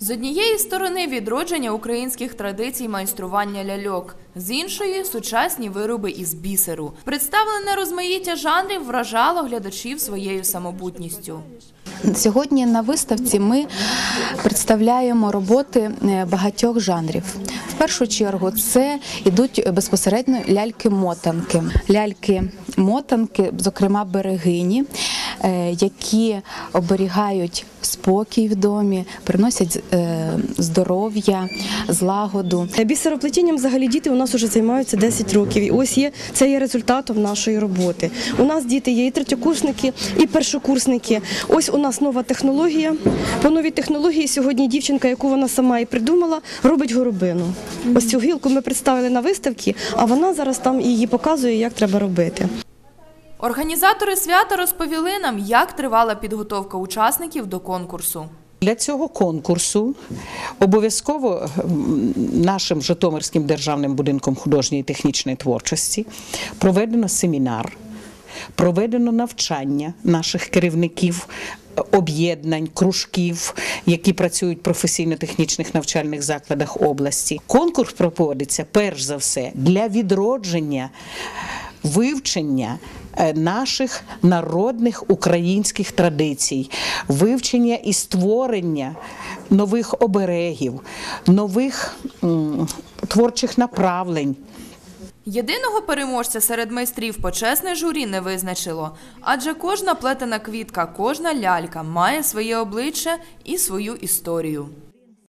З однієї сторони відродження українських традицій майстрування ляльок, з іншої сучасні вироби із бісеру. Представлене розмаїття жанрів вражало глядачів своєю самобутністю. Сьогодні на виставці ми представляємо роботи е, багатьох жанрів. В першу чергу це йдуть безпосередньо ляльки-мотанки. Ляльки-мотанки, зокрема берегині, які оберігають спокій в домі, приносять е, здоров'я, злагоду. Бісероплетінням взагалі діти у нас вже займаються 10 років. І ось є це є результатом нашої роботи. У нас діти є і третьокурсники, і першокурсники. Ось у нас нова технологія. По новій технології сьогодні дівчинка, яку вона сама і придумала, робить горобину. Ось цю гілку ми представили на виставці, а вона зараз там її показує, як треба робити. Організатори свята розповіли нам, як тривала підготовка учасників до конкурсу. Для цього конкурсу обов'язково нашим Житомирським державним будинком художньої технічної творчості проведено семінар, проведено навчання наших керівників. Об'єднань, кружків, які працюють в професійно-технічних навчальних закладах області. Конкурс проводиться перш за все для відродження вивчення е, наших народних українських традицій, вивчення і створення нових оберегів, нових творчих направлень. Єдиного переможця серед майстрів почесне журі не визначило, адже кожна плетена квітка, кожна лялька має своє обличчя і свою історію.